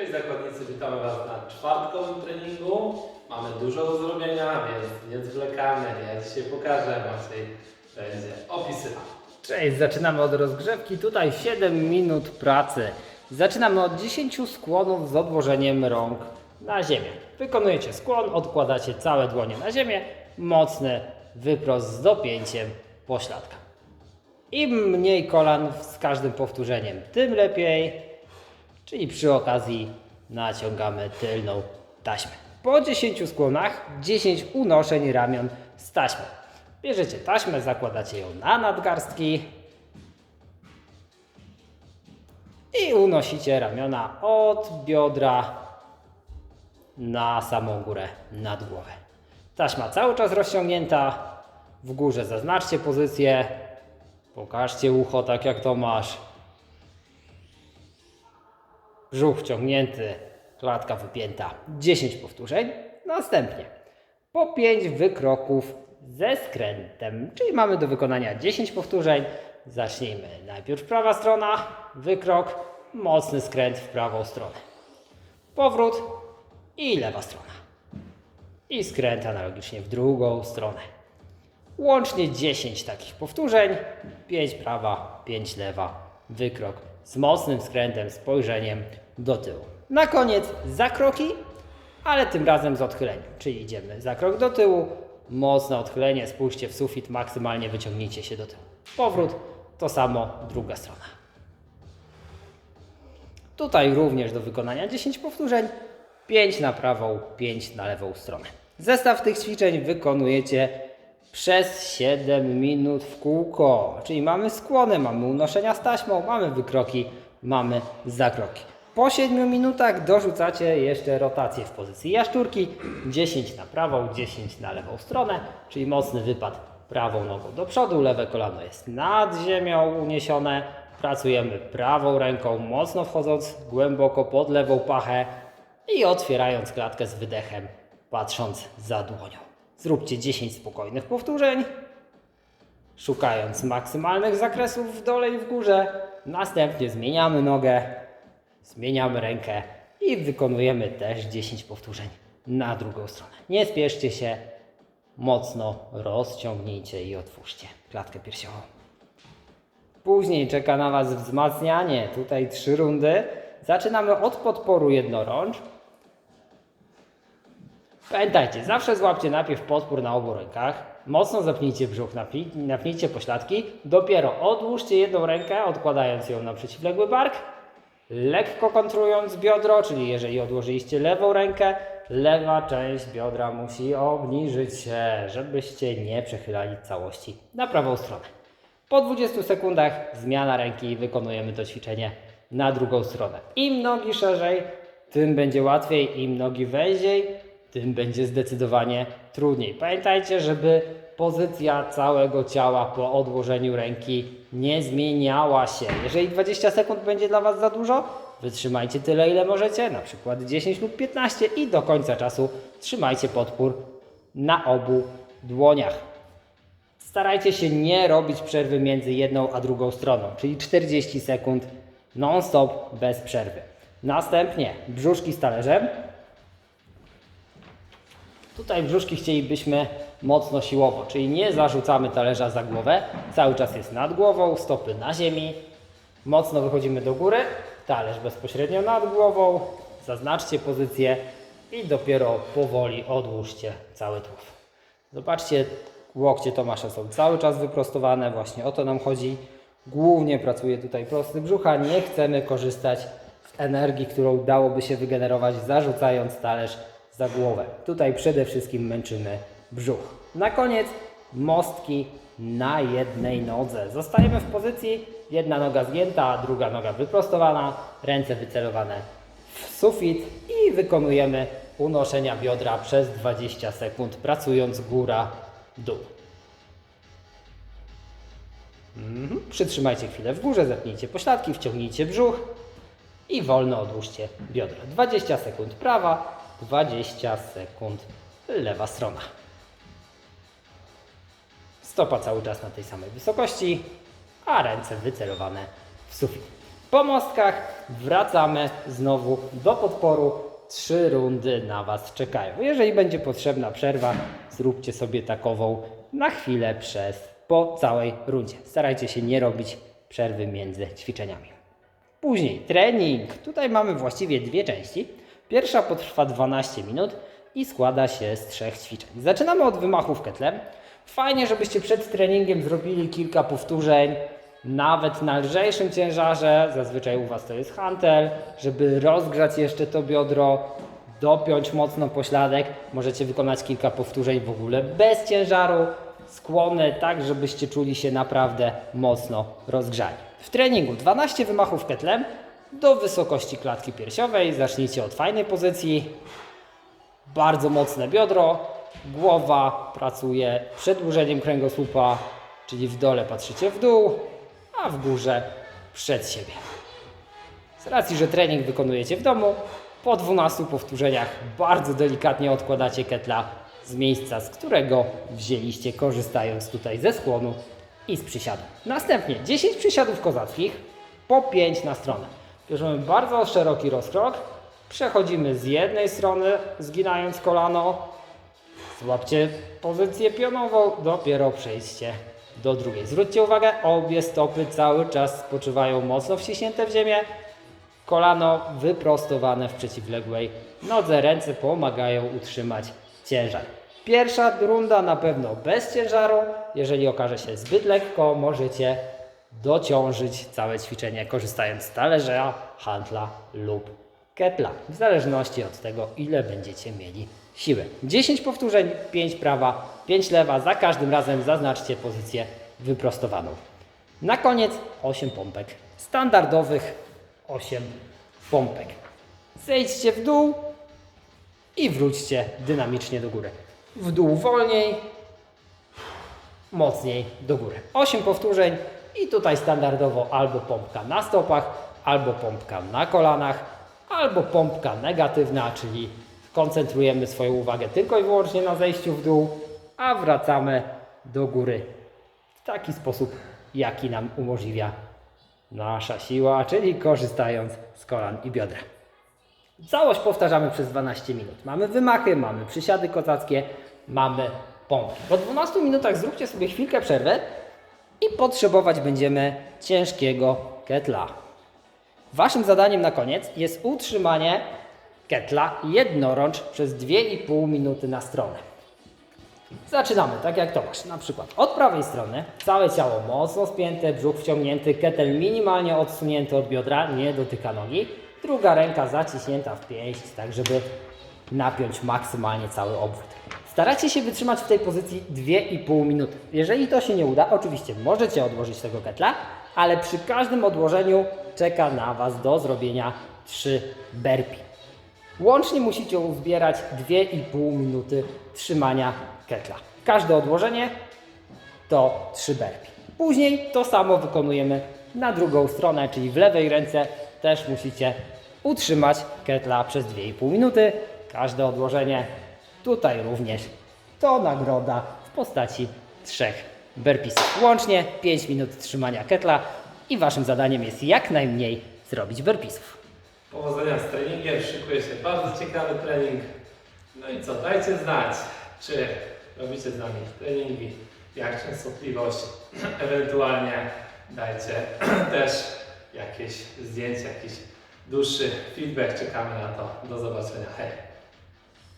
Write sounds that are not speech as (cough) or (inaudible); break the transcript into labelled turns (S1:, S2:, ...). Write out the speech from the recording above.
S1: Cześć zakładnicy, witamy Was na czwartkowym treningu. Mamy dużo do zrobienia, więc nie zwlekamy. Ja dzisiaj pokażę, Maciej będzie opisywał.
S2: Cześć, zaczynamy od rozgrzewki. Tutaj 7 minut pracy. Zaczynamy od 10 skłonów z odłożeniem rąk na ziemię. Wykonujecie skłon, odkładacie całe dłonie na ziemię. Mocny wyprost z dopięciem pośladka. Im mniej kolan z każdym powtórzeniem, tym lepiej. Czyli przy okazji naciągamy tylną taśmę. Po 10 skłonach 10 unoszeń ramion z taśmą. Bierzecie taśmę, zakładacie ją na nadgarstki i unosicie ramiona od biodra na samą górę nad głowę. Taśma cały czas rozciągnięta. W górze zaznaczcie pozycję. Pokażcie ucho tak jak to masz. Brzuch wciągnięty, klatka wypięta. 10 powtórzeń. Następnie po 5 wykroków ze skrętem, czyli mamy do wykonania 10 powtórzeń. Zacznijmy. Najpierw prawa strona, wykrok, mocny skręt w prawą stronę. Powrót i lewa strona. I skręt analogicznie w drugą stronę. Łącznie 10 takich powtórzeń. 5 prawa, 5 lewa, wykrok z mocnym skrętem, spojrzeniem do tyłu. Na koniec zakroki, ale tym razem z odchyleniem. Czyli idziemy zakrok do tyłu, mocne odchylenie, spójrzcie w sufit, maksymalnie wyciągnijcie się do tyłu. Powrót, to samo druga strona. Tutaj również do wykonania 10 powtórzeń, 5 na prawą, 5 na lewą stronę. Zestaw tych ćwiczeń wykonujecie przez 7 minut w kółko, czyli mamy skłony, mamy unoszenia z taśmą, mamy wykroki, mamy zakroki. Po 7 minutach dorzucacie jeszcze rotację w pozycji jaszczurki, 10 na prawą, 10 na lewą stronę, czyli mocny wypad prawą nogą do przodu, lewe kolano jest nad ziemią uniesione, pracujemy prawą ręką, mocno wchodząc głęboko pod lewą pachę i otwierając klatkę z wydechem, patrząc za dłonią. Zróbcie 10 spokojnych powtórzeń, szukając maksymalnych zakresów w dole i w górze. Następnie zmieniamy nogę, zmieniamy rękę i wykonujemy też 10 powtórzeń na drugą stronę. Nie spieszcie się, mocno rozciągnijcie i otwórzcie klatkę piersiową. Później czeka na Was wzmacnianie. Tutaj trzy rundy. Zaczynamy od podporu jednorącz. Pamiętajcie, zawsze złapcie najpierw podpór na obu rękach. Mocno zapnijcie brzuch, napnij- napnijcie pośladki. Dopiero odłóżcie jedną rękę, odkładając ją na przeciwległy bark. Lekko kontrując biodro, czyli jeżeli odłożyliście lewą rękę, lewa część biodra musi obniżyć się, żebyście nie przechylali całości na prawą stronę. Po 20 sekundach zmiana ręki wykonujemy to ćwiczenie na drugą stronę. Im nogi szerzej, tym będzie łatwiej, im nogi węziej, tym będzie zdecydowanie trudniej. Pamiętajcie, żeby pozycja całego ciała po odłożeniu ręki nie zmieniała się. Jeżeli 20 sekund będzie dla Was za dużo, wytrzymajcie tyle, ile możecie, na przykład 10 lub 15 i do końca czasu trzymajcie podpór na obu dłoniach. Starajcie się nie robić przerwy między jedną a drugą stroną, czyli 40 sekund non-stop bez przerwy. Następnie brzuszki z talerzem. Tutaj brzuszki chcielibyśmy mocno siłowo, czyli nie zarzucamy talerza za głowę, cały czas jest nad głową, stopy na ziemi. Mocno wychodzimy do góry, talerz bezpośrednio nad głową, zaznaczcie pozycję i dopiero powoli odłóżcie cały tułów. Zobaczcie, łokcie Tomasza są cały czas wyprostowane, właśnie o to nam chodzi. Głównie pracuje tutaj prosty brzucha, nie chcemy korzystać z energii, którą dałoby się wygenerować zarzucając talerz za głowę. Tutaj przede wszystkim męczymy brzuch. Na koniec mostki na jednej nodze. Zostajemy w pozycji, jedna noga zgięta, druga noga wyprostowana, ręce wycelowane w sufit i wykonujemy unoszenia biodra przez 20 sekund, pracując góra, dół. Mhm. Przytrzymajcie chwilę w górze, zepnijcie pośladki, wciągnijcie brzuch i wolno odłóżcie biodra. 20 sekund prawa, 20 sekund lewa strona. Stopa cały czas na tej samej wysokości, a ręce wycelowane w sufit. Po mostkach wracamy znowu do podporu. Trzy rundy na Was czekają. Jeżeli będzie potrzebna przerwa, zróbcie sobie takową na chwilę przez po całej rundzie. Starajcie się nie robić przerwy między ćwiczeniami. Później trening. Tutaj mamy właściwie dwie części. Pierwsza potrwa 12 minut i składa się z trzech ćwiczeń. Zaczynamy od wymachów ketlem. Fajnie, żebyście przed treningiem zrobili kilka powtórzeń, nawet na lżejszym ciężarze. Zazwyczaj u Was to jest hantel, żeby rozgrzać jeszcze to biodro, dopiąć mocno pośladek. Możecie wykonać kilka powtórzeń w ogóle bez ciężaru, skłony, tak żebyście czuli się naprawdę mocno rozgrzani. W treningu 12 wymachów ketlem do wysokości klatki piersiowej. Zacznijcie od fajnej pozycji. Bardzo mocne biodro, głowa pracuje przedłużeniem kręgosłupa, czyli w dole patrzycie w dół, a w górze przed siebie. Z racji, że trening wykonujecie w domu, po 12 powtórzeniach bardzo delikatnie odkładacie ketla z miejsca, z którego wzięliście, korzystając tutaj ze skłonu i z przysiadu. Następnie 10 przysiadów kozackich, po 5 na stronę. Bierzemy bardzo szeroki rozkrok, przechodzimy z jednej strony, zginając kolano, Złapcie pozycję pionową, dopiero przejście do drugiej. Zwróćcie uwagę, obie stopy cały czas spoczywają mocno wciśnięte w ziemię. Kolano wyprostowane w przeciwległej nodze, ręce pomagają utrzymać ciężar. Pierwsza runda na pewno bez ciężaru. Jeżeli okaże się zbyt lekko, możecie dociążyć całe ćwiczenie korzystając z talerza, hantla lub ketla. W zależności od tego, ile będziecie mieli siły. 10 powtórzeń, 5 prawa, 5 lewa. Za każdym razem zaznaczcie pozycję wyprostowaną. Na koniec 8 pompek. Standardowych 8 pompek. Zejdźcie w dół i wróćcie dynamicznie do góry. W dół wolniej, mocniej do góry. 8 powtórzeń i tutaj standardowo albo pompka na stopach, albo pompka na kolanach, albo pompka negatywna, czyli koncentrujemy swoją uwagę tylko i wyłącznie na zejściu w dół, a wracamy do góry w taki sposób, jaki nam umożliwia nasza siła, czyli korzystając z kolan i biodra. Całość powtarzamy przez 12 minut. Mamy wymachy, mamy przysiady kozackie, mamy pompki. Po 12 minutach zróbcie sobie chwilkę przerwy i potrzebować będziemy ciężkiego ketla. Waszym zadaniem na koniec jest utrzymanie ketla jednorącz przez 2,5 minuty na stronę. Zaczynamy, tak jak Tomasz, na przykład od prawej strony, całe ciało mocno spięte, brzuch wciągnięty, ketel minimalnie odsunięty od biodra, nie dotyka nogi. Druga ręka zaciśnięta w pięść, tak żeby napiąć maksymalnie cały obwód. Staracie się wytrzymać w tej pozycji 2,5 minuty. Jeżeli to się nie uda, oczywiście możecie odłożyć tego ketla, ale przy każdym odłożeniu czeka na Was do zrobienia 3 burpee. Łącznie musicie uzbierać 2,5 minuty trzymania ketla. Każde odłożenie to 3 burpee. Później to samo wykonujemy na drugą stronę, czyli w lewej ręce też musicie utrzymać ketla przez 2,5 minuty. Każde odłożenie tutaj również to nagroda w postaci 3 burpeesów. Łącznie 5 minut trzymania ketla i waszym zadaniem jest jak najmniej zrobić burpeesów.
S1: Powodzenia z treningiem, szykuje się bardzo ciekawy trening. No i co, dajcie znać, czy robicie z nami treningi, jak częstotliwość, (clears throat) ewentualnie dajcie (clears throat) też jakieś zdjęcie, jakiś dłuższy feedback, czekamy na to. Do zobaczenia, hej!